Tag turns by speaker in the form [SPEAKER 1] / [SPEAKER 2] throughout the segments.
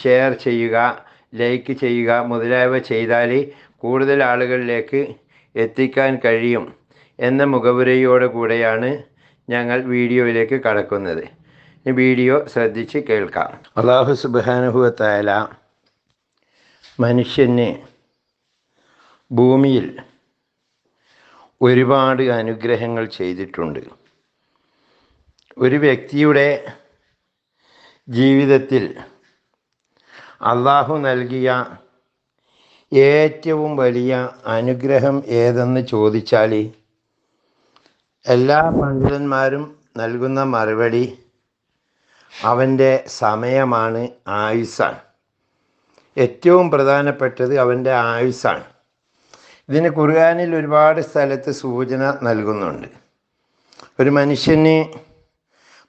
[SPEAKER 1] Share ചെയ്യുക like ചെയ്യുക മുതലായവ ചെയ്താൽ കൂടുതൽ ആളുകളിലേക്ക് എത്തിക്കാൻ കഴിയും എന്ന മുഖവുരയോടെ കൂടെയാണ് ഞങ്ങൾ വീഡിയോയിലേക്ക് കടക്കുന്നത്. വീഡിയോ ശ്രദ്ധിച്ച് കേൾക്കാം. അള്ളാഹു സുബാനുഭവത്തായ മനുഷ്യന് ഭൂമിയിൽ ഒരുപാട് അനുഗ്രഹങ്ങൾ ചെയ്തിട്ടുണ്ട്. ഒരു വ്യക്തിയുടെ ജീവിതത്തിൽ അള്ളാഹു നൽകിയ ഏറ്റവും വലിയ അനുഗ്രഹം ഏതെന്ന് ചോദിച്ചാൽ എല്ലാ പണ്ഡിതന്മാരും നൽകുന്ന മറുപടി അവന്റെ സമയമാണ് ആയുസ്സാണ്. ഏറ്റവും പ്രധാനപ്പെട്ടത് അവന്റെ ആയുസ്സാണ്. ഇതിന് ഖുർആാനിൽ ഒരുപാട് സ്ഥലത്ത് സൂചന നൽകുന്നുണ്ട്. ഒരു മനുഷ്യന്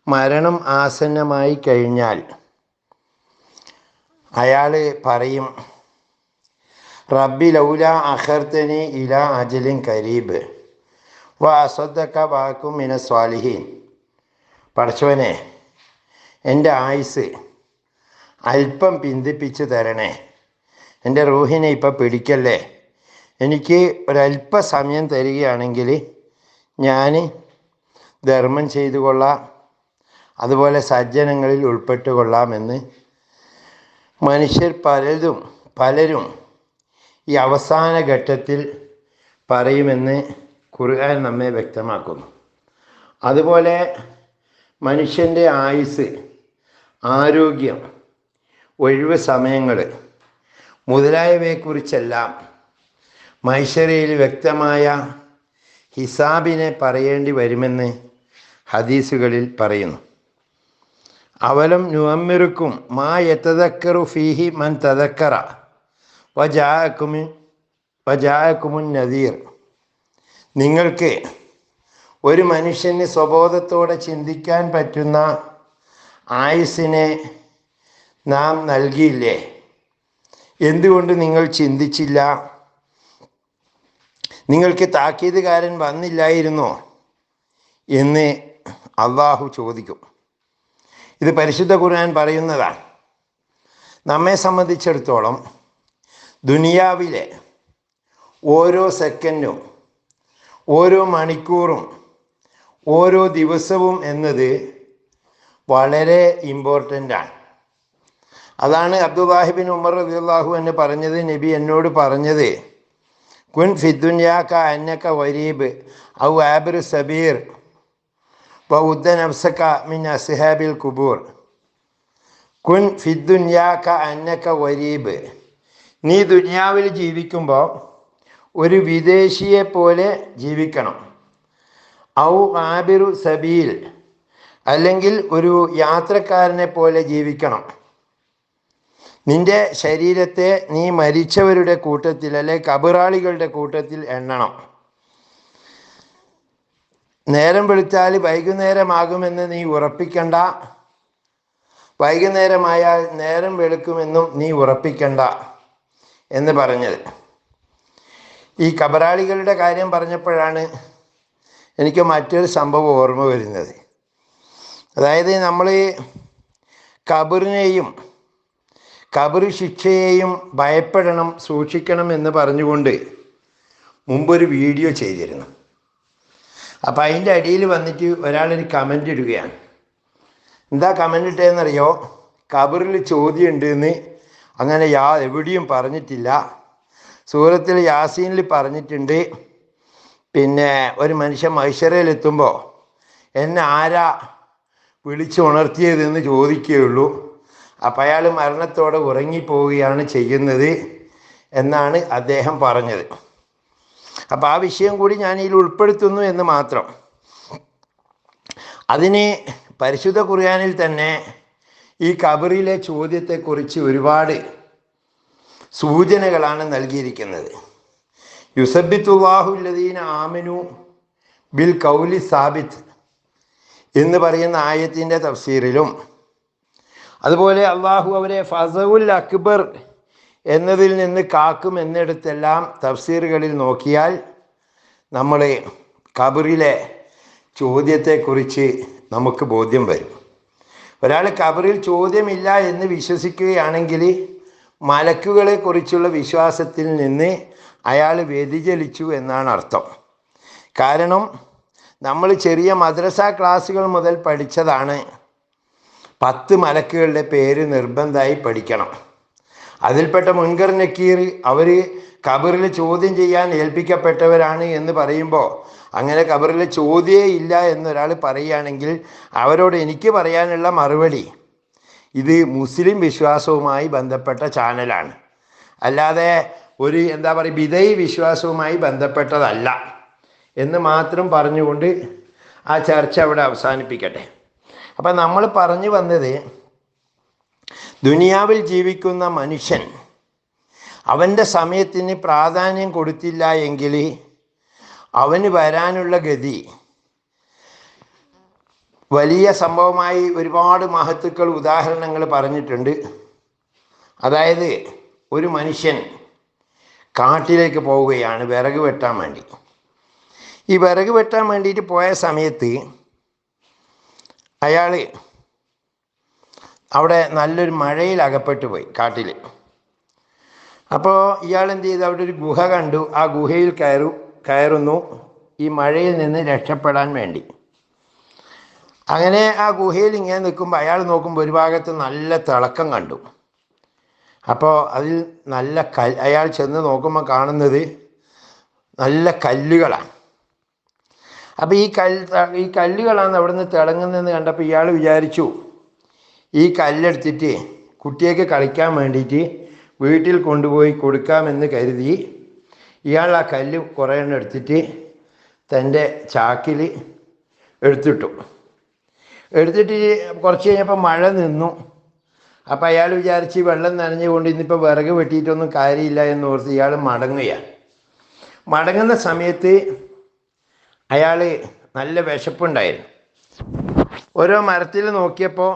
[SPEAKER 1] മരണം ആസന്നമായി കഴിഞ്ഞാൽ അയാൾ പറയും റബ്ബി ലൗല അഹർത്തനി ഇല അജലിൻ കരീബ്. വ അസദ്ദക്ക വാക്കും മിന സ്വാലിഹീൻ. പഠിച്ചവനെ എന്റെ ആയുസ് അല്പം പിന്തിപ്പിച്ച് തരണേ. എന്റെ റൂഹിനെ ഇപ്പം പിടിക്കല്ലേ. എനിക്ക് ഒരല്പ സമയം തരികയാണെങ്കിൽ ഞാൻ ധർമ്മം ചെയ്തു കൊള്ളാം അതുപോലെ സജ്ജനങ്ങളിൽ ഉൾപ്പെട്ടു കൊള്ളാമെന്ന് മനുഷ്യർ പലതും പലരും ഈ അവസാന ഘട്ടത്തിൽ പറയുമെന്ന് ഖുർആൻ നമ്മെ വ്യക്തമാക്കുന്നു. അതുപോലെ മനുഷ്യന്റെ ആയുസ് ആരോഗ്യം ഒഴിവ് സമയങ്ങൾ മുതലായവയെക്കുറിച്ചെല്ലാം മൈശരയിൽ വ്യക്തമായ ഹിസാബിനെ പറയേണ്ടി വരുമെന്ന് ഹദീസുകളിൽ പറയുന്നു. അവലം നുവമ്മിറുക്കും മാ യതദക്കറു ഫീഹി മൻ തതക്കറ വജാക്കുമി വജാക്കുമുൻ നദീർ. നിങ്ങൾക്ക് ഒരു മനുഷ്യന് സ്വബോധത്തോടെ ചിന്തിക്കാൻ പറ്റുന്ന ആയുസിനെ നാം നൽകിയില്ലേ? എന്തുകൊണ്ട് നിങ്ങൾ ചിന്തിച്ചില്ല? നിങ്ങൾക്ക് താക്കീതുകാരൻ വന്നില്ലായിരുന്നോ? എന്ന് അള്ളാഹു ചോദിക്കും. ഇത് പരിശുദ്ധ ഖുർആൻ പറയുന്നതാണ്. നമ്മെ സംബന്ധിച്ചിടത്തോളം ദുനിയാവിലെ ഓരോ സെക്കൻഡും ഓരോ മണിക്കൂറും ഓരോ ദിവസവും എന്നത് വളരെ ഇമ്പോർട്ടന്റ് ആണ്. അതാണ് അബ്ദുല്ലാഹിബിൻ ഉമർ റബിള്ളാഹു എന്ന് പറഞ്ഞത് നബി എന്നോട് പറഞ്ഞത്. കുൻ ഫിദ്ദുന്യാക്ക അന്നക്ക വരീബ് ഔ ആബിർ സബീർ. വൗദ്ദ നഫ്സക്ക മിൻ അസ്ഹാബിൽ കുബൂർ കുൻ ഫിദ്ദുന്യാക്ക അന്നക്ക വരീബ്. നീ ദുനിയാവിൽ ജീവിക്കുമ്പോൾ ഒരു വിദേശിയെ പോലെ ജീവിക്കണം. ഔ ആബിറു സബീൽ. അല്ലെങ്കിൽ ഒരു യാത്രക്കാരനെ പോലെ ജീവിക്കണം. നിന്റെ ശരീരത്തെ നീ മരിച്ചവരുടെ കൂട്ടത്തിൽ അല്ലെ കബറാളികളുടെ കൂട്ടത്തിൽ എണ്ണണം. നേരം വെളുത്താൽ വൈകുന്നേരമാകുമെന്ന് നീ ഉറപ്പിക്കണ്ട. വൈകുന്നേരമായാൽ നേരം വെളുക്കുമെന്നും നീ ഉറപ്പിക്കണ്ട എന്ന് പറഞ്ഞത്. ഈ കബറാളികളുടെ കാര്യം പറഞ്ഞപ്പോഴാണ് എനിക്ക് മറ്റൊരു സംഭവം ഓർമ്മ വരുന്നത്. അതായത് നമ്മൾ കബറിനെയും കബർ ശിക്ഷയെയും ഭയപ്പെടണം സൂക്ഷിക്കണം എന്ന് പറഞ്ഞുകൊണ്ട് മുമ്പൊരു വീഡിയോ ചെയ്തിരുന്നു. അപ്പം അതിന്റെ അടിയിൽ വന്നിട്ട് ഒരാളൊരു കമന്റ് ഇടുകയാണ്. എന്താ കമന്റ് ഇട്ടതെന്നറിയോ കബറിൽ ചോദ്യം ഉണ്ടെന്ന് അങ്ങനെ യാ എവിടെയും പറഞ്ഞിട്ടില്ല. സൂറത്തിൽ യാസീനിൽ പറഞ്ഞിട്ടുണ്ട്. പിന്നെ ഒരു മനുഷ്യൻ മൈശരയിലെത്തുമ്പോൾ എന്നെ ആരാ വിളിച്ചുണർത്തിയതെന്ന് ചോദിക്കുകയുള്ളൂ. അപ്പം അയാൾ മരണത്തോടെ ഉറങ്ങിപ്പോവുകയാണ് ചെയ്യുന്നത് എന്നാണ് അദ്ദേഹം പറഞ്ഞത്. അപ്പോൾ ആ വിഷയം കൂടി ഞാൻ ഇതിൽ ഉൾപ്പെടുത്തുന്നു എന്ന് മാത്രം. അതിന് പരിശുദ്ധ ഖുർആനിൽ തന്നെ ഈ കബറിലെ ചോദ്യത്തെക്കുറിച്ച് ഒരുപാട് സൂചനകളാണ് നൽകിയിരിക്കുന്നത്. യുസബിത്തുല്ലാഹുല്ലദീന ആമിനു ബിൽ കൗലി സാബിത്ത് എന്ന് പറയുന്ന ആയത്തിന്റെ തഫ്സീറിലും അതുപോലെ അള്ളാഹു അവരെ ഫസവുൽ അക്ബർ എന്നതിൽ നിന്ന് കാക്കും എന്നിടത്തെല്ലാം തഫ്സീറുകളിൽ നോക്കിയാൽ നമ്മൾ കബറിലെ ചോദ്യത്തെക്കുറിച്ച് നമുക്ക് ബോധ്യം വരും. ഒരാൾ കബറിൽ ചോദ്യമില്ല എന്ന് വിശ്വസിക്കുകയാണെങ്കിൽ മലക്കുകളെ കുറിച്ചുള്ള വിശ്വാസത്തിൽ നിന്ന് അയാൾ വ്യതിചലിച്ചു എന്നാണ് അർത്ഥം. കാരണം നമ്മൾ ചെറിയ മദ്രസ ക്ലാസ്സുകൾ മുതൽ പഠിച്ചതാണ്. പത്ത് മലക്കുകളുടെ പേര് നിർബന്ധമായി പഠിക്കണം. അതിൽപ്പെട്ട മുൻകർ നക്കീർ അവർ കബറിൽ ചോദ്യം ചെയ്യാൻ ഏൽപ്പിക്കപ്പെട്ടവരാണ് എന്ന് പറയുമ്പോൾ അങ്ങനെ കബറിൽ ചോദ്യേ ഇല്ല എന്നൊരാൾ പറയുകയാണെങ്കിൽ അവരോട് എനിക്ക് പറയാനുള്ള മറുപടി ഇത് മുസ്ലിം വിശ്വാസവുമായി ബന്ധപ്പെട്ട ചാനലാണ്. അല്ലാതെ ഒരു എന്താ പറയുക വിധേയ വിശ്വാസവുമായി ബന്ധപ്പെട്ടതല്ല എന്ന് മാത്രം പറഞ്ഞുകൊണ്ട് ആ ചർച്ച അവിടെ അവസാനിപ്പിക്കട്ടെ. അപ്പം നമ്മൾ പറഞ്ഞു വന്നത് ദുനിയാവിൽ ജീവിക്കുന്ന മനുഷ്യൻ അവന്റെ സമയത്തിന് പ്രാധാന്യം കൊടുത്തില്ല എങ്കിൽ അവന് വരാനുള്ള ഗതി വലിയ സംഭവമായി ഒരുപാട് മഹത്തുക്കൾ ഉദാഹരണങ്ങൾ പറഞ്ഞിട്ടുണ്ട്. അതായത് ഒരു മനുഷ്യൻ കാട്ടിലേക്ക് പോവുകയാണ് വിറക് വെട്ടാൻ വേണ്ടി. ഈ വിറക് വെട്ടാൻ വേണ്ടിയിട്ട് പോയ സമയത്ത് അയാൾ അവിടെ നല്ലൊരു മഴയിൽ അകപ്പെട്ടു പോയി കാട്ടിൽ അപ്പോൾ ഇയാൾ എന്ത് ചെയ്തു? അവിടെ ഒരു ഗുഹ കണ്ടു. ആ ഗുഹയിൽ കയറു കയറുന്നു. ഈ മഴയിൽ നിന്ന് രക്ഷപ്പെടാൻ വേണ്ടി. അങ്ങനെ ആ ഗുഹയിൽ ഇങ്ങനെ നിൽക്കുമ്പോൾ അയാൾ നോക്കുമ്പോൾ ഒരു ഭാഗത്ത് നല്ല തിളക്കം കണ്ടു. അപ്പോൾ അതിൽ നല്ല കൽ അയാൾ ചെന്ന് നോക്കുമ്പോൾ കാണുന്നത് നല്ല കല്ലുകളാണ് അപ്പോൾ ഈ കല്ല് ഈ കല്ലുകളാണ് അവിടുന്ന് തിളങ്ങുന്നതെന്ന് കണ്ടപ്പോൾ ഇയാൾ വിചാരിച്ചു ഈ കല്ലെടുത്തിട്ട് കുട്ടിയേക്ക് കളിക്കാൻ വേണ്ടിയിട്ട് വീട്ടിൽ കൊണ്ടുപോയി കൊടുക്കാമെന്ന് കരുതി ഇയാൾ ആ കല്ല് കുറേ എണ്ണം എടുത്തിട്ട് തന്റെ ചാക്കിൽ എടുത്തിട്ടു. എടുത്തിട്ട് കുറച്ച് കഴിഞ്ഞപ്പോൾ മഴ നിന്നു. അപ്പോൾ അയാൾ വിചാരിച്ച് വെള്ളം നനഞ്ഞുകൊണ്ട് ഇന്നിപ്പോൾ വിറക് വെട്ടിയിട്ടൊന്നും കാര്യമില്ല എന്ന് ഓർത്ത് ഇയാൾ മടങ്ങുകയാണ് മടങ്ങുന്ന സമയത്ത് അയാൾ നല്ല വിശപ്പുണ്ടായിരുന്നു. ഓരോ മരത്തിൽ നോക്കിയപ്പോൾ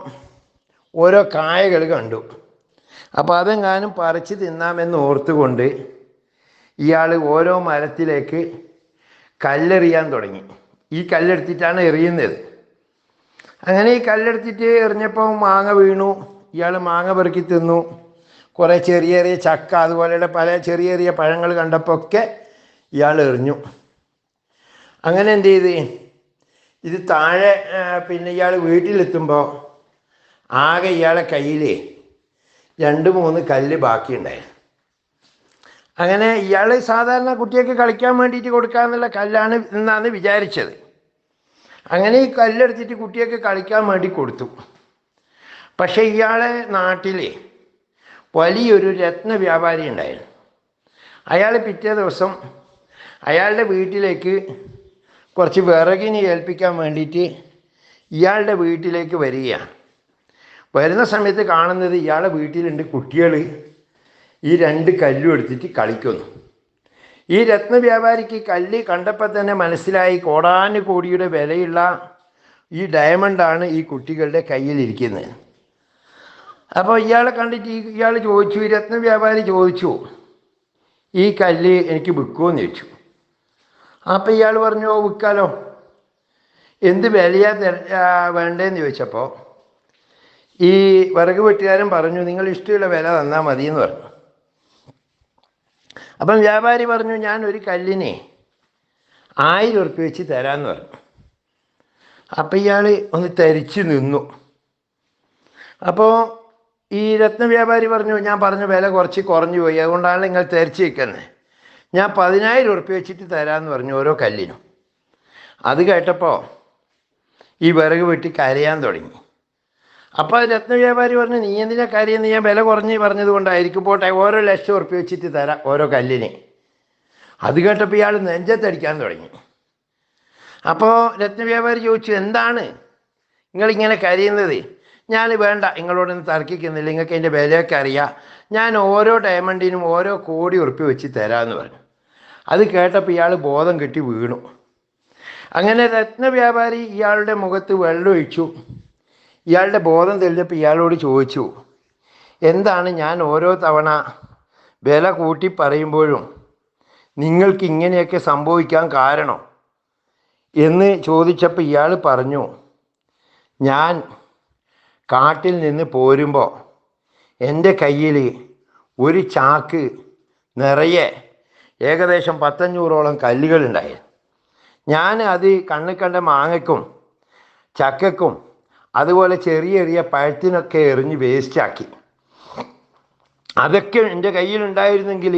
[SPEAKER 1] ഓരോ കായകൾ കണ്ടു. അപ്പോൾ അതെങ്ങാനും പറിച്ച് തിന്നാമെന്ന് ഓർത്തുകൊണ്ട് ഇയാൾ ഓരോ മരത്തിലേക്ക് കല്ലെറിയാൻ തുടങ്ങി. ഈ കല്ലെടുത്തിട്ടാണ് എറിയുന്നത്. അങ്ങനെ ഈ കല്ലെടുത്തിട്ട് എറിഞ്ഞപ്പോൾ മാങ്ങ വീണു. ഇയാൾ മാങ്ങ പെറുക്കി തിന്നു. കുറേ ചെറിയ ചെറിയ ചക്ക അതുപോലെയുള്ള പല ചെറിയ ചെറിയ പഴങ്ങൾ കണ്ടപ്പോൾ ഒക്കെ ഇയാൾ എറിഞ്ഞു. അങ്ങനെ എന്ത് ചെയ്ത്? ഇത് താഴെ പിന്നെ ഇയാൾ വീട്ടിലെത്തുമ്പോൾ ആകെ ഇയാളെ കയ്യിൽ രണ്ട് മൂന്ന് കല്ല് ബാക്കിയുണ്ടായിരുന്നു അങ്ങനെ ഇയാൾ സാധാരണ കുട്ടിയൊക്കെ കളിക്കാൻ വേണ്ടിയിട്ട് കൊടുക്കാന്നുള്ള കല്ലാണ് എന്നാണ് വിചാരിച്ചത്. അങ്ങനെ ഈ കല്ലെടുത്തിട്ട് കുട്ടിയൊക്കെ കളിക്കാൻ വേണ്ടി കൊടുത്തു. പക്ഷേ ഇയാളെ നാട്ടിൽ വലിയൊരു രത്ന വ്യാപാരി ഉണ്ടായിരുന്നു. അയാൾ പിറ്റേ ദിവസം അയാളുടെ വീട്ടിലേക്ക് കുറച്ച് വിറകിന് ഏൽപ്പിക്കാൻ വേണ്ടിയിട്ട് ഇയാളുടെ വീട്ടിലേക്ക് വരികയാണ്. വരുന്ന സമയത്ത് കാണുന്നത് ഇയാളുടെ വീട്ടിലുണ്ട് കുട്ടികൾ ഈ രണ്ട് കല്ലും എടുത്തിട്ട് കളിക്കുന്നു. ഈ രത്ന വ്യാപാരിക്ക് കല്ല് കണ്ടപ്പോൾ തന്നെ മനസ്സിലായി കോടാന് കോടിയുടെ വിലയുള്ള ഈ ഡയമണ്ടാണ് ഈ കുട്ടികളുടെ കയ്യിലിരിക്കുന്നത്. അപ്പോൾ ഇയാളെ കണ്ടിട്ട് ഇയാൾ ചോദിച്ചു ഈ രത്ന വ്യാപാരി ചോദിച്ചു ഈ കല്ല് എനിക്ക് വിൽക്കുമെന്ന് ചോദിച്ചു. അപ്പോൾ ഇയാൾ പറഞ്ഞു "ഓ, വിൽക്കാലോ. എന്ത് വിലയാ വേണ്ടതെന്ന് ചോദിച്ചപ്പോൾ ഈ വിറക് വെട്ടുകാരൻ പറഞ്ഞു നിങ്ങൾ ഇഷ്ടമുള്ള വില തന്നാൽ മതി എന്ന് പറഞ്ഞു. അപ്പം വ്യാപാരി പറഞ്ഞു ഞാൻ ഒരു കല്ലിനെ ആയിരം ഉറുപ്പ്യ വെച്ച് തരാമെന്ന് പറഞ്ഞു. അപ്പം ഇയാൾ ഒന്ന് തരിച്ച് നിന്നു. അപ്പോൾ ഈ രത്ന വ്യാപാരി പറഞ്ഞു ഞാൻ പറഞ്ഞ വില കുറച്ച് കുറഞ്ഞു പോയി അതുകൊണ്ടാണ് നിങ്ങൾ തരിച്ച് വെക്കുന്നത് ഞാൻ പതിനായിരം ഉറുപ്പ്യ വെച്ചിട്ട് തരാമെന്ന് പറഞ്ഞു ഓരോ കല്ലിനും. അത് കേട്ടപ്പോൾ ഈ വിറക് വെട്ടി കരയാൻ തുടങ്ങി. അപ്പോൾ രത്ന വ്യാപാരി പറഞ്ഞു നീ എന്തിനാ കാര്യം ഞാൻ വില കുറഞ്ഞ് പറഞ്ഞത് കൊണ്ടായിരിക്കും. പോട്ടെ ഓരോ ലക്ഷം ഉറുപ്പ്യ വെച്ചിട്ട് തരാം ഓരോ കല്ലിന്. അത് കേട്ടപ്പോൾ ഇയാൾ നെഞ്ചത്തടിക്കാൻ തുടങ്ങി. അപ്പോൾ രത്ന വ്യാപാരി ചോദിച്ചു എന്താണ് നിങ്ങളിങ്ങനെ കരയുന്നത്? ഞാൻ വേണ്ട നിങ്ങളോടൊന്നും തർക്കിക്കുന്നില്ല നിങ്ങൾക്ക് അതിന്റെ വിലയൊക്കെ അറിയാം. ഞാൻ ഓരോ ഡയമണ്ടിനും ഓരോ കോടി ഉറുപ്പ്യ വെച്ച് തരാമെന്ന് പറഞ്ഞു. അത് കേട്ടപ്പോൾ ഇയാൾ ബോധം കെട്ടി വീണു. അങ്ങനെ രത്ന വ്യാപാരി ഇയാളുടെ മുഖത്ത് വെള്ളമൊഴിച്ചു. ഇയാളുടെ ബോധം തെളിഞ്ഞപ്പോൾ ഇയാളോട് ചോദിച്ചു എന്താണ് ഞാൻ ഓരോ തവണ വില കൂട്ടി പറയുമ്പോഴും നിങ്ങൾക്ക് ഇങ്ങനെയൊക്കെ സംഭവിക്കാൻ കാരണം? എന്ന് ചോദിച്ചപ്പോൾ ഇയാൾ പറഞ്ഞു ഞാൻ കാട്ടിൽ നിന്ന് പോരുമ്പോൾ എന്റെ കയ്യിൽ ഒരു ചാക്ക് നിറയെ ഏകദേശം പത്തഞ്ഞൂറോളം കല്ലുകളുണ്ടായിരുന്നു. ഞാൻ അത് കണ്ണിൽ കണ്ട മാങ്ങയ്ക്കും ചക്കയ്ക്കും അതുപോലെ ചെറിയ ചെറിയ പഴത്തിനൊക്കെ എറിഞ്ഞ് വേസ്റ്റാക്കി അതൊക്കെ എന്റെ കയ്യിലുണ്ടായിരുന്നെങ്കിൽ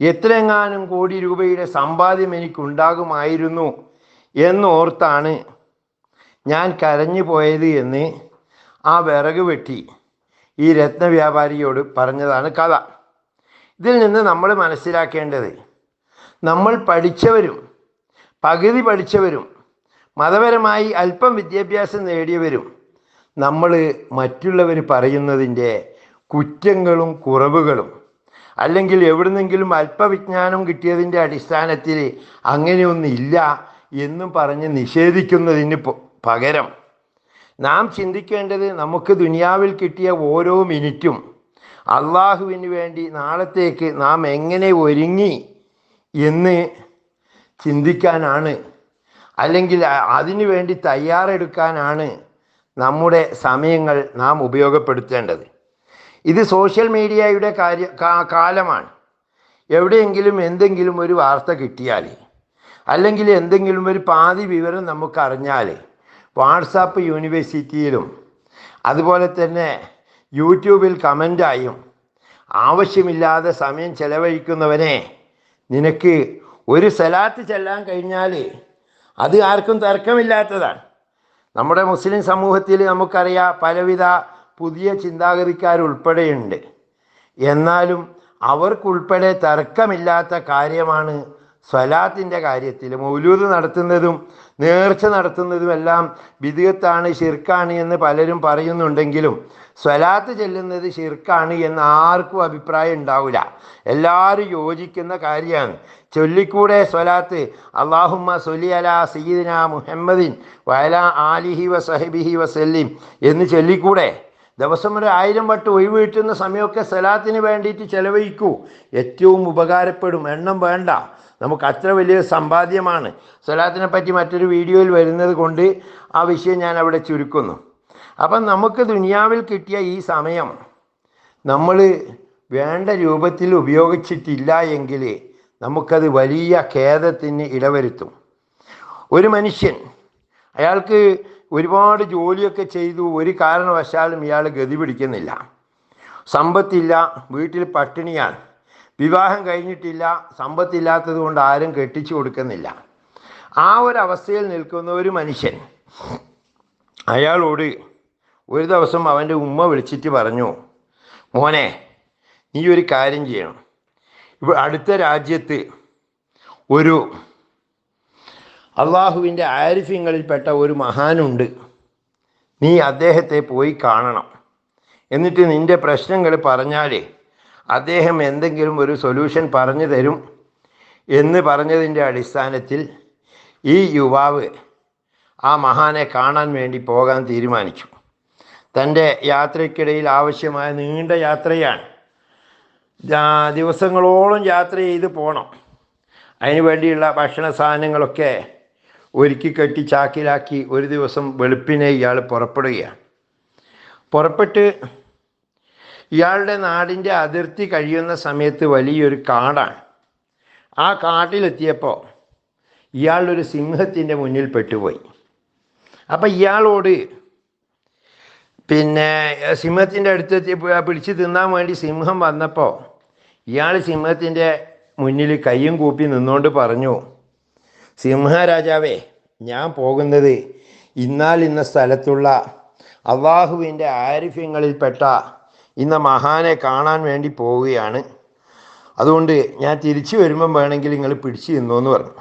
[SPEAKER 1] എത്രയെങ്ങാനും കോടി രൂപയുടെ സമ്പാദ്യം എനിക്കുണ്ടാകുമായിരുന്നു എന്നോർത്താണ് ഞാൻ കരഞ്ഞു പോയത് എന്ന് ആ വിറക് വെട്ടി ഈ രത്നവ്യാപാരിയോട് പറഞ്ഞതാണ് കഥ. ഇതിൽ നിന്ന് നമ്മൾ മനസ്സിലാക്കേണ്ടത് നമ്മൾ പഠിച്ചവരും പകുതി പഠിച്ചവരും മതപരമായി അല്പം വിദ്യാഭ്യാസം നേടിയവരും നമ്മൾ മറ്റുള്ളവർ പറയുന്നതിന്റെ കുറ്റങ്ങളും കുറവുകളും അല്ലെങ്കിൽ എവിടുന്നെങ്കിലും അല്പവിജ്ഞാനം കിട്ടിയതിന്റെ അടിസ്ഥാനത്തിൽ അങ്ങനെയൊന്നില്ല എന്നും പറഞ്ഞ് നിഷേധിക്കുന്നതിന് പകരം നാം ചിന്തിക്കേണ്ടത് നമുക്ക് ദുനിയാവിൽ കിട്ടിയ ഓരോ മിനിറ്റും അള്ളാഹുവിന് വേണ്ടി നാളത്തേക്ക് നാം എങ്ങനെ ഒരുങ്ങി എന്ന് ചിന്തിക്കാനാണ്. അല്ലെങ്കിൽ അതിനു വേണ്ടി തയ്യാറെടുക്കാനാണ് നമ്മുടെ സമയങ്ങൾ നാം ഉപയോഗപ്പെടുത്തേണ്ടത്. ഇത് സോഷ്യൽ മീഡിയയുടെ കാര്യ കാലമാണ്. എവിടെയെങ്കിലും എന്തെങ്കിലും ഒരു വാർത്ത കിട്ടിയാൽ അല്ലെങ്കിൽ എന്തെങ്കിലും ഒരു പാതി വിവരം നമുക്കറിഞ്ഞാൽ വാട്സാപ്പ് യൂണിവേഴ്സിറ്റിയിലും അതുപോലെ തന്നെ യൂട്യൂബിൽ കമന്റായും ആവശ്യമില്ലാതെ സമയം ചെലവഴിക്കുന്നവനെ നിനക്ക് ഒരു സലാത്ത് ചെല്ലാൻ കഴിഞ്ഞാൽ അത് ആർക്കും തർക്കമില്ലാത്തതാണ്. നമ്മുടെ മുസ്ലിം സമൂഹത്തിൽ നമുക്കറിയാം പലവിധ പുതിയ ചിന്താഗതിക്കാരുൾപ്പെടെയുണ്ട്. എന്നാലും അവർക്കുൾപ്പെടെ തർക്കമില്ലാത്ത കാര്യമാണ് സ്വലാത്തിന്റെ കാര്യത്തിൽ മൗലൂദ് നടത്തുന്നതും നേർച്ച നടത്തുന്നതും എല്ലാം വിധികത്താണ് ഷിർക്കാണ് എന്ന് പലരും പറയുന്നുണ്ടെങ്കിലും സ്വലാത്ത് ചെല്ലുന്നത് ഷിർക്കാണ് എന്ന് ആർക്കും അഭിപ്രായം ഉണ്ടാവില്ല. എല്ലാവരും യോജിക്കുന്ന കാര്യമാണ്. ചൊല്ലിക്കൂടെ സ്വലാത്ത്. അള്ളാഹുമ്മ സൊലി അല സീദിന മുഹമ്മദിൻ വയല ആലിഹി വസഹിബിഹി വസല്ലിം എന്ന് ചൊല്ലിക്കൂടെ? ദിവസം ഒരു ആയിരം വട്ട് ഒഴിവ് കിട്ടുന്ന സമയമൊക്കെ സ്വലാത്തിന് വേണ്ടിയിട്ട് ചെലവഴിക്കൂ. ഏറ്റവും ഉപകാരപ്പെടും. എണ്ണം വേണ്ട. നമുക്ക് അത്ര വലിയ സമ്പാദ്യമാണ്. സ്വലാത്തിനെ പറ്റി മറ്റൊരു വീഡിയോയിൽ വരുന്നത് കൊണ്ട് ആ വിഷയം ഞാൻ അവിടെ ചുരുക്കുന്നു. അപ്പം നമുക്ക് ദുനിയാവിൽ കിട്ടിയ ഈ സമയം നമ്മൾ വേണ്ട രൂപത്തിൽ ഉപയോഗിച്ചിട്ടില്ല എങ്കിൽ നമുക്കത് വലിയ ഖേദത്തിന് ഇടവരുത്തും. ഒരു മനുഷ്യൻ അയാൾക്ക് ഒരുപാട് ജോലിയൊക്കെ ചെയ്തു ഒരു കാരണവശാലും ഇയാൾ ഗതി പിടിക്കുന്നില്ല. സമ്പത്തില്ല വീട്ടിൽ പട്ടിണിയാണ്. വിവാഹം കഴിഞ്ഞിട്ടില്ല സമ്പത്തില്ലാത്തത് കൊണ്ട് ആരും കെട്ടിച്ചു കൊടുക്കുന്നില്ല. ആ ഒരു അവസ്ഥയിൽ നിൽക്കുന്ന ഒരു മനുഷ്യൻ അയാളോട് ഒരു ദിവസം അവന്റെ ഉമ്മ വിളിച്ചിട്ട് പറഞ്ഞു മോനെ നീ ഒരു കാര്യം ചെയ്യണം. ഇവ അടുത്ത രാജ്യത്ത് ഒരു അള്ളാഹുവിന്റെ ആരിഫ്യങ്ങളിൽപ്പെട്ട ഒരു മഹാനുണ്ട്. നീ അദ്ദേഹത്തെ പോയി കാണണം. എന്നിട്ട് നിന്റെ പ്രശ്നങ്ങൾ പറഞ്ഞാൽ അദ്ദേഹം എന്തെങ്കിലും ഒരു സൊല്യൂഷൻ പറഞ്ഞു തരും എന്ന് പറഞ്ഞതിന്റെ അടിസ്ഥാനത്തിൽ ഈ യുവാവ് ആ മഹാനെ കാണാൻ വേണ്ടി പോകാൻ തീരുമാനിച്ചു. തന്റെ യാത്രയ്ക്കിടയിൽ ആവശ്യമായ നീണ്ട യാത്രയാണ്. ദിവസങ്ങളോളം യാത്ര ചെയ്ത് പോകണം അതിന് വേണ്ടിയുള്ള ഭക്ഷണ സാധനങ്ങളൊക്കെ ഒരുക്കി കെട്ടി ചാക്കിലാക്കി ഒരു ദിവസം വെളുപ്പിനെ ഇയാൾ പുറപ്പെടുകയാണ്. പുറപ്പെട്ട് ഇയാളുടെ നാടിന്റെ അതിർത്തി കഴിയുന്ന സമയത്ത് വലിയൊരു കാടാണ്. ആ കാട്ടിലെത്തിയപ്പോൾ ഇയാളൊരു സിംഹത്തിന്റെ മുന്നിൽ പെട്ടുപോയി. അപ്പം ഇയാളോട് പിന്നെ സിംഹത്തിന്റെ അടുത്തെത്തി പി- പിടിച്ച് തിന്നാൻ വേണ്ടി സിംഹം വന്നപ്പോൾ ഇയാൾ സിംഹത്തിന്റെ മുന്നിൽ കയ്യും കൂപ്പി നിന്നുകൊണ്ട് പറഞ്ഞു സിംഹരാജാവേ ഞാൻ പോകുന്നത് ഇന്നാൽ ഇന്ന സ്ഥലത്തുള്ള അള്ളാഹുവിന്റെ ആരിഫ്യങ്ങളിൽപ്പെട്ട ഇന്ന മഹാനെ കാണാൻ വേണ്ടി പോവുകയാണ്. അതുകൊണ്ട് ഞാൻ തിരിച്ചു വരുമ്പം വേണമെങ്കിൽ നിങ്ങൾ പിടിച്ചു നിന്നോന്ന് പറഞ്ഞു.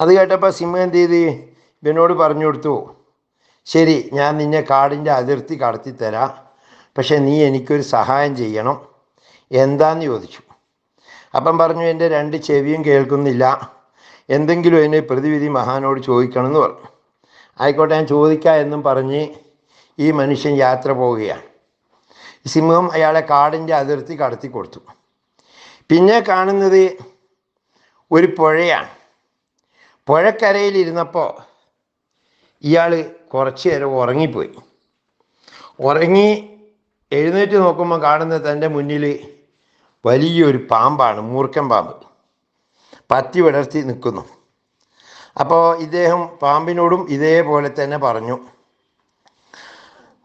[SPEAKER 1] അത് കേട്ടപ്പോൾ സിംഹം എന്ത് ചെയ്ത്? ഇവനോട് പറഞ്ഞു കൊടുത്തു ശരി ഞാൻ നിന്നെ കാടിന്റെ അതിർത്തി കടത്തി തരാം. പക്ഷേ നീ എനിക്കൊരു സഹായം ചെയ്യണം. എന്താന്ന് ചോദിച്ചു. അപ്പം പറഞ്ഞു എന്റെ രണ്ട് ചെവിയും കേൾക്കുന്നില്ല. എന്തെങ്കിലും എന്നെ പ്രതിവിധി മഹാനോട് ചോദിക്കണം എന്ന് പറഞ്ഞു. ആയിക്കോട്ടെ ഞാൻ ചോദിക്കാം എന്നും പറഞ്ഞ് ഈ മനുഷ്യൻ യാത്ര പോവുകയാണ്. സിംഹം അയാളെ കാടിന്റെ അതിർത്തി കടത്തി കൊടുത്തു. പിന്നെ കാണുന്നത് ഒരു പുഴയാണ്. പുഴക്കരയിലിരുന്നപ്പോൾ ഇയാൾ കുറച്ച് നേരം ഉറങ്ങിപ്പോയി. ഉറങ്ങി എഴുന്നേറ്റ് നോക്കുമ്പോൾ കാണുന്ന തന്റെ മുന്നിൽ വലിയൊരു പാമ്പാണ് മൂർഖൻ പാമ്പ്. പത്തി വിടർത്തി നിൽക്കുന്നു. അപ്പോൾ ഇദ്ദേഹം പാമ്പിനോടും ഇതേപോലെ തന്നെ പറഞ്ഞു.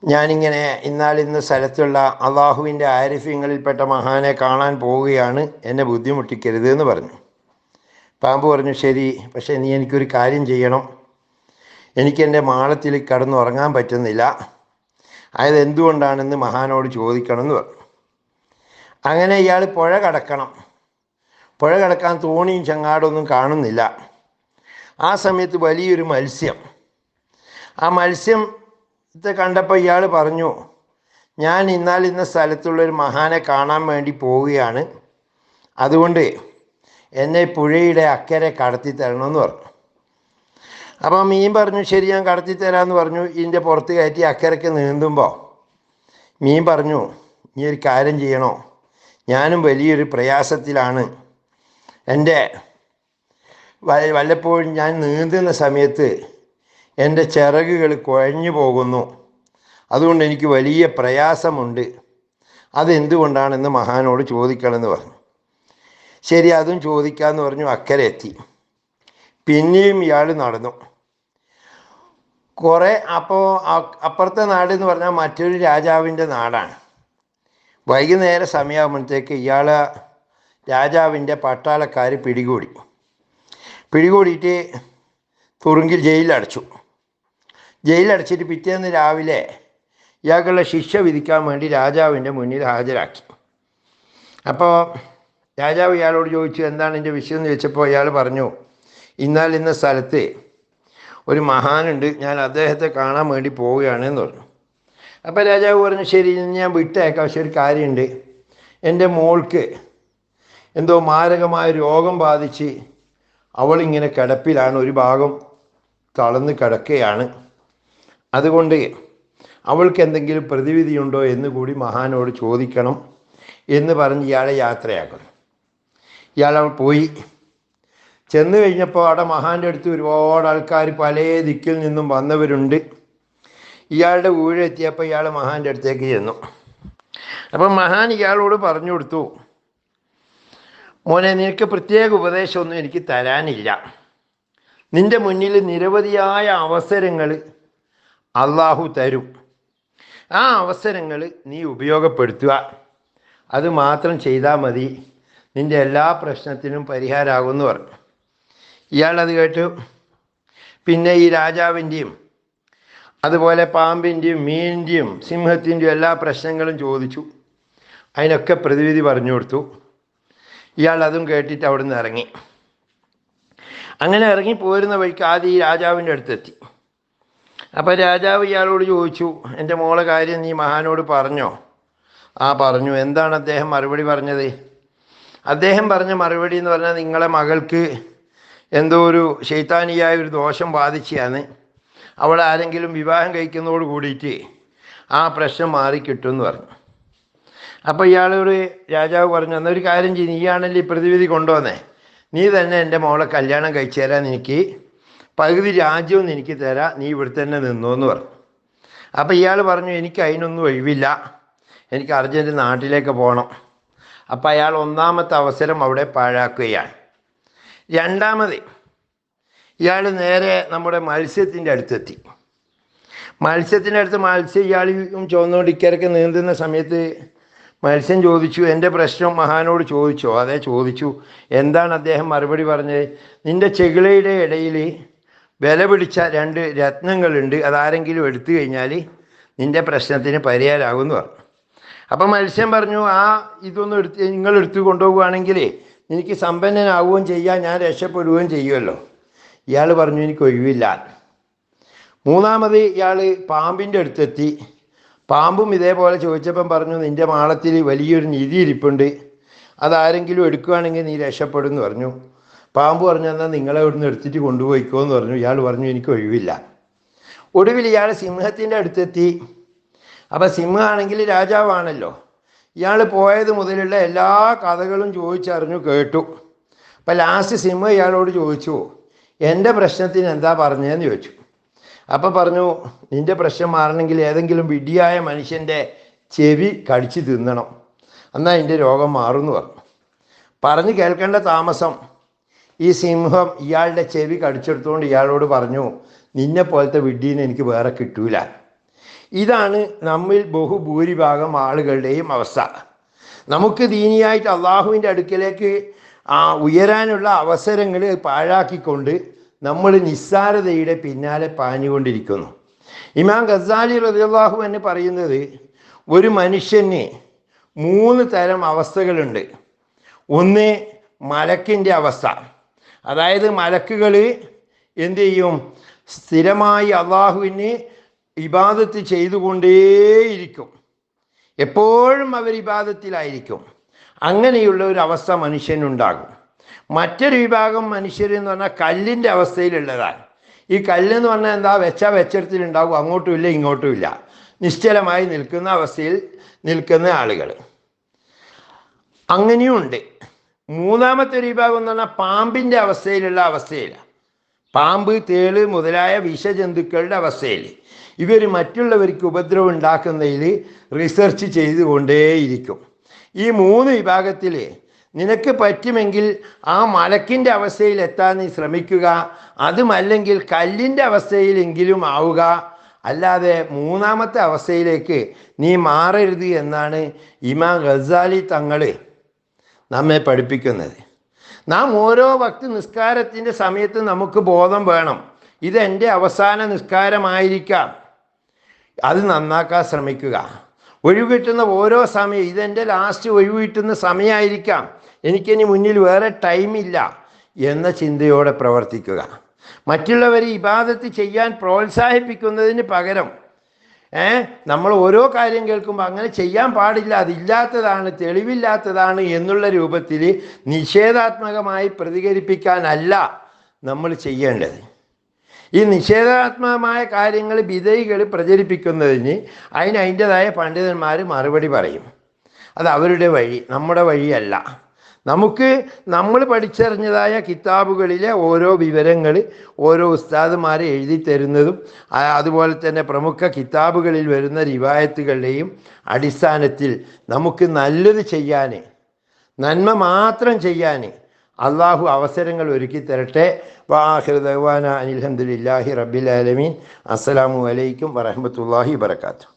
[SPEAKER 1] ഞാനിങ്ങനെ എന്നാൽ ഇന്ന സ്ഥലത്തുള്ള അള്ളാഹുവിന്റെ ആരിഫ്യങ്ങളിൽപ്പെട്ട മഹാനെ കാണാൻ പോവുകയാണ്. എന്നെ ബുദ്ധിമുട്ടിക്കരുത് എന്ന് പറഞ്ഞു. പാമ്പ് പറഞ്ഞു ശരി പക്ഷേ നീ എനിക്കൊരു കാര്യം ചെയ്യണം. എനിക്കെന്റെ മാളത്തിൽ കടന്നുറങ്ങാൻ പറ്റുന്നില്ല. അതായത് എന്തുകൊണ്ടാണെന്ന് മഹാനോട് ചോദിക്കണം എന്ന് പറഞ്ഞു. അങ്ങനെ ഇയാൾ പുഴ കടക്കണം. പുഴ കടക്കാൻ തോണിയും ചങ്ങാടൊന്നും കാണുന്നില്ല. ആ സമയത്ത് വലിയൊരു മത്സ്യം. ആ മത്സ്യത്തെ കണ്ടപ്പോൾ ഇയാൾ പറഞ്ഞു ഞാൻ ഇന്നാൽ ഇന്ന സ്ഥലത്തുള്ളൊരു മഹാനെ കാണാൻ വേണ്ടി പോവുകയാണ്. അതുകൊണ്ട് എന്നെ പുഴയുടെ അക്കരെ കടത്തി തരണമെന്ന് പറഞ്ഞു. അപ്പോൾ മീൻ പറഞ്ഞു ശരി ഞാൻ കടത്തി തരാമെന്ന് പറഞ്ഞു. ഇതിന്റെ പുറത്ത് കയറ്റി അക്കരയ്ക്ക് നീന്തുമ്പോൾ മീൻ പറഞ്ഞു നീ ഒരു കാര്യം ചെയ്യണോ? ഞാനും വലിയൊരു പ്രയാസത്തിലാണ്. എന്റെ വല്ലപ്പോഴും ഞാൻ നീന്തുന്ന സമയത്ത് എന്റെ ചിറകുകൾ കുഴഞ്ഞു പോകുന്നു. അതുകൊണ്ട് എനിക്ക് വലിയ പ്രയാസമുണ്ട്. അതെന്തുകൊണ്ടാണെന്ന് മഹാനോട് ചോദിക്കണമെന്ന് പറഞ്ഞു. ശരി അതും ചോദിക്കാമെന്ന് പറഞ്ഞു അക്കരെ എത്തി പിന്നെയും ഇയാൾ നടന്നു. കുറേ അപ്പോൾ അപ്പുറത്തെ നാട് എന്ന് പറഞ്ഞാൽ മറ്റൊരു രാജാവിന്റെ നാടാണ്. വൈകുന്നേരം സമയമാകുമ്പോഴത്തേക്ക് ഇയാൾ രാജാവിന്റെ പട്ടാളക്കാർ പിടികൂടി. പിടികൂടിയിട്ട് തുറുങ്കിൽ ജയിലിലടച്ചു ജയിലടച്ചിട്ട് പിറ്റേന്ന് രാവിലെ ഇയാൾക്കുള്ള ശിക്ഷ വിധിക്കാൻ വേണ്ടി രാജാവിന്റെ മുന്നിൽ ഹാജരാക്കി. അപ്പോൾ രാജാവ് ഇയാളോട് ചോദിച്ചു എന്താണ് എന്റെ വിഷയം? എന്ന് ചോദിച്ചപ്പോൾ ഇയാൾ പറഞ്ഞു ഇന്നാൽ ഇന്ന സ്ഥലത്ത് ഒരു മഹാനുണ്ട് ഞാൻ അദ്ദേഹത്തെ കാണാൻ വേണ്ടി പോവുകയാണ് എന്ന് പറഞ്ഞു. അപ്പോൾ രാജാവ് പറഞ്ഞു ശരി ഞാൻ വിട്ടേക്കാം പക്ഷെ ഒരു കാര്യമുണ്ട്. എന്റെ മോൾക്ക് എന്തോ മാരകമായ രോഗം ബാധിച്ച് അവളിങ്ങനെ കിടപ്പിലാണ് ഒരു ഭാഗം തളർന്ന് കിടക്കുകയാണ്. അതുകൊണ്ട് അവൾക്ക് എന്തെങ്കിലും പ്രതിവിധിയുണ്ടോ എന്ന് കൂടി മഹാനോട് ചോദിക്കണം എന്ന് പറഞ്ഞ് ഇയാളെ യാത്രയാക്കണം ഇയാൾ പോയി. ചെന്ന് കഴിഞ്ഞപ്പോൾ അവിടെ മഹാന്റെ അടുത്ത് ഒരുപാട് ആൾക്കാർ പല ദിക്കിൽ നിന്നും വന്നവരുണ്ട്. ഇയാളുടെ ഊഴെത്തിയപ്പോൾ ഇയാൾ മഹാന്റെ അടുത്തേക്ക് ചെന്നു. അപ്പം മഹാൻ ഇയാളോട് പറഞ്ഞു കൊടുത്തു മോനെ നിനക്ക് പ്രത്യേക ഉപദേശമൊന്നും എനിക്ക് തരാനില്ല. നിന്റെ മുന്നിൽ നിരവധിയായ അവസരങ്ങൾ അള്ളാഹു തരും. ആ അവസരങ്ങൾ നീ ഉപയോഗപ്പെടുത്തുക. അത് മാത്രം ചെയ്താൽ മതി. നിന്റെ എല്ലാ പ്രശ്നത്തിനും പരിഹാരമാകുമെന്ന് പറഞ്ഞു. ഇയാളത് കേട്ടു. പിന്നെ ഈ രാജാവിന്റെയും അതുപോലെ പാമ്പിന്റെയും മീനിന്റെയും സിംഹത്തിന്റെയും എല്ലാ പ്രശ്നങ്ങളും ചോദിച്ചു. അതിനൊക്കെ പ്രതിവിധി പറഞ്ഞു കൊടുത്തു. ഇയാൾ അതും കേട്ടിട്ട് അവിടുന്ന് ഇറങ്ങി. അങ്ങനെ ഇറങ്ങി പോരുന്ന വഴിക്ക് ആദ്യം ഈ രാജാവിന്റെ അടുത്തെത്തി. അപ്പോൾ രാജാവ് ഇയാളോട് ചോദിച്ചു എന്റെ മോളെ കാര്യം നീ മഹാനോട് പറഞ്ഞോ? ആ പറഞ്ഞു. എന്താണ് അദ്ദേഹം മറുപടി പറഞ്ഞത്? അദ്ദേഹം പറഞ്ഞ മറുപടി എന്ന് പറഞ്ഞാൽ നിങ്ങളെ മകൾക്ക് എന്തോ ഒരു ശൈത്താനിയായ ഒരു ദോഷം ബാധിച്ചാണ് അവൾ ആരെങ്കിലും വിവാഹം കഴിക്കുന്നതോട് കൂടിയിട്ട് ആ പ്രശ്നം മാറിക്കിട്ടും എന്ന് പറഞ്ഞു. അപ്പോൾ ഇയാളോട് രാജാവ് പറഞ്ഞു എന്നൊരു കാര്യം ചെയ്യും. നീയാണല്ലേ ഈ പ്രതിവിധി കൊണ്ടുവന്നേ. നീ തന്നെ എന്റെ മോളെ കല്യാണം കഴിച്ചു തരാൻ എനിക്ക് പകുതി രാജ്യവും എനിക്ക് തരാം നീ ഇവിടെ തന്നെ നിന്നു എന്ന് പറഞ്ഞു. അപ്പോൾ ഇയാൾ പറഞ്ഞു എനിക്ക് അതിനൊന്നും ഒഴിവില്ല. എനിക്ക് അർജന്റ് നാട്ടിലേക്ക് പോകണം. അപ്പോൾ അയാൾ ഒന്നാമത്തെ അവസരം അവിടെ പാഴാക്കുകയാണ്. രണ്ടാമത് ഇയാൾ നേരെ നമ്മുടെ മത്സ്യത്തിന്റെ അടുത്തെത്തി. മത്സ്യത്തിന്റെ അടുത്ത് മത്സ്യം ഇയാൾ ചുവന്നുകൊണ്ട് ഇക്കരക്ക് നീന്തുന്ന സമയത്ത് മത്സ്യം ചോദിച്ചു എന്റെ പ്രശ്നം? മഹാനോട് ചോദിച്ചോ. അതെ ചോദിച്ചു എന്താണ് അദ്ദേഹം മറുപടി പറഞ്ഞത്? നിന്റെ ചെകിളയുടെ ഇടയിൽ വില പിടിച്ച രണ്ട് രത്നങ്ങളുണ്ട്. അതാരെങ്കിലും എടുത്തു കഴിഞ്ഞാൽ നിന്റെ പ്രശ്നത്തിന് പരിഹാരമാകുമെന്ന് പറഞ്ഞു. അപ്പം മത്സ്യം പറഞ്ഞു ആ ഇതൊന്നും എടുത്ത് നിങ്ങൾ എടുത്തു കൊണ്ടുപോവുകയാണെങ്കിൽ എനിക്ക് സമ്പന്നനാവുകയും ചെയ്യാം. ഞാൻ രക്ഷപ്പെടുകയും ചെയ്യുമല്ലോ. ഇയാൾ പറഞ്ഞു എനിക്ക് ഒഴിവില്ല. മൂന്നാമത് ഇയാൾ പാമ്പിന്റെ അടുത്തെത്തി. പാമ്പും ഇതേപോലെ ചോദിച്ചപ്പം പറഞ്ഞു നിന്റെ മാളത്തിൽ വലിയൊരു നിധി ഇരിപ്പുണ്ട് അതാരെങ്കിലും എടുക്കുകയാണെങ്കിൽ നീ രക്ഷപ്പെടും എന്ന് പറഞ്ഞു. പാമ്പ് പറഞ്ഞു എന്നാൽ നിങ്ങളെ ഇവിടുന്ന് എടുത്തിട്ട് കൊണ്ടുപോയിക്കോ എന്ന് പറഞ്ഞു. ഇയാൾ പറഞ്ഞു എനിക്ക് ഒഴിവില്ല. ഒടുവിൽ ഇയാൾ സിംഹത്തിന്റെ അടുത്തെത്തി. അപ്പം സിംഹമാണെങ്കിൽ രാജാവാണല്ലോ. ഇയാൾ പോയത് മുതലുള്ള എല്ലാ കഥകളും ചോദിച്ചറിഞ്ഞു കേട്ടു. അപ്പം ലാസ്റ്റ് സിംഹം ഇയാളോട് ചോദിച്ചു എന്റെ പ്രശ്നത്തിന് എന്താ പറഞ്ഞതെന്ന് ചോദിച്ചു. അപ്പം പറഞ്ഞു നിന്റെ പ്രശ്നം മാറണമെങ്കിൽ ഏതെങ്കിലും വിഡിയായ മനുഷ്യന്റെ ചെവി കടിച്ച് തിന്നണം. എന്നാൽ എന്റെ രോഗം മാറുമെന്ന് പറഞ്ഞു. പറഞ്ഞു കേൾക്കേണ്ട താമസം ഈ സിംഹം ഇയാളുടെ ചെവി കടിച്ചെടുത്തുകൊണ്ട് ഇയാളോട് പറഞ്ഞു നിന്നെ പോലത്തെ വിഡ്ഡീനെ എനിക്ക് വേറെ കിട്ടൂല. ഇതാണ് നമ്മിൽ ബഹുഭൂരിഭാഗം ആളുകളുടെയും അവസ്ഥ. നമുക്ക് ദീനിയായിട്ട് അള്ളാഹുവിന്റെ അടുക്കലേക്ക് ആ ഉയരാനുള്ള അവസരങ്ങൾ പാഴാക്കിക്കൊണ്ട് നമ്മൾ നിസ്സാരതയുടെ പിന്നാലെ പാഞ്ഞുകൊണ്ടിരിക്കുന്നു. ഇമാം ഗസാലി റതിയാഹു എന്ന് പറയുന്നത് ഒരു മനുഷ്യന് മൂന്ന് തരം അവസ്ഥകളുണ്ട്. ഒന്ന് മലക്കിന്റെ അവസ്ഥ അതായത് മലക്കുകൾ എന്ത് ചെയ്യും? സ്ഥിരമായി അള്ളാഹുവിന് ഇബാദത്ത് ചെയ്തുകൊണ്ടേയിരിക്കും. എപ്പോഴും അവർ ഇബാദത്തിലായിരിക്കും. അങ്ങനെയുള്ള ഒരു അവസ്ഥ മനുഷ്യനുണ്ടാകും. മറ്റൊരു വിഭാഗം മനുഷ്യരെന്ന് പറഞ്ഞാൽ കല്ലിന്റെ അവസ്ഥയിലുള്ളതാണ്. ഈ കല്ലെന്ന് പറഞ്ഞാൽ എന്താ? വെച്ച വെച്ചടത്തിലുണ്ടാകും. അങ്ങോട്ടും ഇല്ല ഇങ്ങോട്ടും ഇല്ല. നിശ്ചലമായി നിൽക്കുന്ന അവസ്ഥയിൽ നിൽക്കുന്ന ആളുകൾ അങ്ങനെയുണ്ട്. മൂന്നാമത്തെ ഒരു വിഭാഗം എന്ന് പറഞ്ഞാൽ പാമ്പിന്റെ അവസ്ഥയിലുള്ള അവസ്ഥയിലാണ് പാമ്പ് തേൾ മുതലായ വിഷജന്തുക്കളുടെ അവസ്ഥയിൽ ഇവർ മറ്റുള്ളവർക്ക് ഉപദ്രവം ഉണ്ടാക്കുന്നതിൽ റിസർച്ച് ചെയ്തുകൊണ്ടേയിരിക്കും. ഈ മൂന്ന് വിഭാഗത്തിൽ നിനക്ക് പറ്റുമെങ്കിൽ ആ മലക്കിന്റെ അവസ്ഥയിൽ എത്താൻ നീ ശ്രമിക്കുക. അതുമല്ലെങ്കിൽ കല്ലിന്റെ അവസ്ഥയിലെങ്കിലും ആവുക. അല്ലാതെ മൂന്നാമത്തെ അവസ്ഥയിലേക്ക് നീ മാറരുത് എന്നാണ് ഇമാ ഗസാലി തങ്ങൾ നമ്മെ പഠിപ്പിക്കുന്നത്. നാം ഓരോ ഭക്തി നിസ്കാരത്തിന്റെ സമയത്ത് നമുക്ക് ബോധം വേണം. ഇതെന്റെ അവസാന നിസ്കാരമായിരിക്കാം. അത് നന്നാക്കാൻ ശ്രമിക്കുക. ഒഴിവ് കിട്ടുന്ന ഓരോ സമയം ഇതെന്റെ ലാസ്റ്റ് ഒഴിവ് കിട്ടുന്ന സമയമായിരിക്കാം എനിക്കിനി മുന്നിൽ വേറെ ടൈമില്ല എന്ന ചിന്തയോടെ പ്രവർത്തിക്കുക. മറ്റുള്ളവരെ ഇബാദത്ത് ചെയ്യാൻ പ്രോത്സാഹിപ്പിക്കുന്നതിന് പകരം ഏ? നമ്മൾ ഓരോ കാര്യം കേൾക്കുമ്പോൾ അങ്ങനെ ചെയ്യാൻ പാടില്ല അതില്ലാത്തതാണ് തെളിവില്ലാത്തതാണ് എന്നുള്ള രൂപത്തിൽ നിഷേധാത്മകമായി പ്രതികരിപ്പിക്കാനല്ല നമ്മൾ ചെയ്യേണ്ടത്. ഈ നിഷേധാത്മകമായ കാര്യങ്ങൾ വിധയികൾ പ്രചരിപ്പിക്കുന്നതിന് അതിന് അതിന്റെതായ പണ്ഡിതന്മാർ മറുപടി പറയും. അത് അവരുടെ വഴി നമ്മുടെ വഴിയല്ല. നമുക്ക് നമ്മൾ പഠിച്ചറിഞ്ഞതായ കിതാബുകളിലെ ഓരോ വിവരങ്ങൾ ഓരോ ഉസ്താദുമാർ എഴുതി തരുന്നതും അതുപോലെ തന്നെ പ്രമുഖ കിതാബുകളിൽ വരുന്ന റിവായത്തുകളുടെയും അടിസ്ഥാനത്തിൽ നമുക്ക് നല്ലത് ചെയ്യാൻ നന്മ മാത്രം ചെയ്യാൻ അള്ളാഹു അവസരങ്ങൾ ഒരുക്കി തരട്ടെ. വാഹിർദാന അനിൽഹമുല്ലാഹി റബ്ബിൽ ആലമീൻ. അസ്സലാമു അലൈക്കും വറഹമത്തല്ലാഹി വബർക്കാത്തു